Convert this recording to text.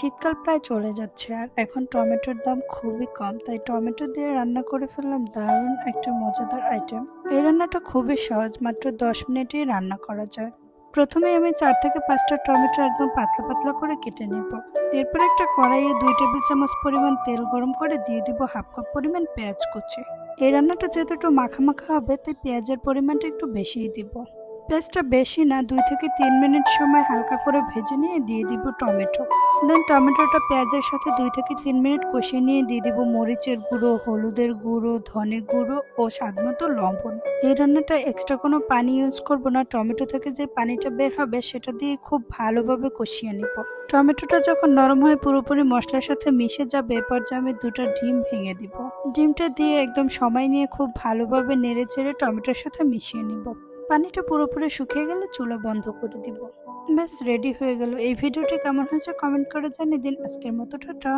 শীতকাল প্রায় চলে যাচ্ছে আর এখন টমেটোর দাম খুবই কম। তাই টমেটো দিয়ে রান্না করে ফেললাম দারুণ একটা মজাদার আইটেম এই রান্নাটা খুবই সহজ, মাত্র দশ মিনিটেই রান্না করা যায়। প্রথমে আমি চার থেকে পাঁচটা টমেটো একদম পাতলা পাতলা করে কেটে নেব। এরপর একটা কড়াইয়ে দুই টেবিল চামচ পরিমাণ তেল গরম করে দিয়ে দিব হাফ কাপ পরিমাণ পেঁয়াজ কুচি। এই রান্নাটা যেহেতু একটু মাখা মাখা হবে, তাই পেঁয়াজের পরিমাণটা একটু বেশিই দিব। পেঁয়াজটা বেশি না, দুই থেকে তিন মিনিট সময় হালকা করে ভেজে নিয়ে দিয়ে দিব টমেটো। দেন টমেটোটা পেঁয়াজের সাথে দুই থেকে তিন মিনিট কষিয়ে নিয়ে দিয়ে দিব মরিচের গুঁড়ো, হলুদের গুঁড়ো, ধনে গুঁড়ো ও স্বাদমতো লবণ। এই রান্নাটা এক্সট্রা কোনো পানি ইউজ করব না, টমেটো থেকে যে পানিটা বের হবে সেটা দিয়ে খুব ভালোভাবে কষিয়ে নিব। টমেটোটা যখন নরম হয়ে পুরোপুরি মশলার সাথে মিশে যাবে, এ পর্যায়ে আমি দুটো ডিম ভেঙে দিব। ডিমটা দিয়ে একদম সময় নিয়ে খুব ভালোভাবে নেড়ে চেড়ে টমেটোর সাথে মিশিয়ে নিব। পানিটা পুরোপুরি শুকিয়ে গেলে চুলো বন্ধ করে দিব। ব্যাস রেডি হয়ে গেল। এই ভিডিওটি কেমন হয়েছে কমেন্ট করে জানিয়ে দিন। আজকের মতো, টাটা।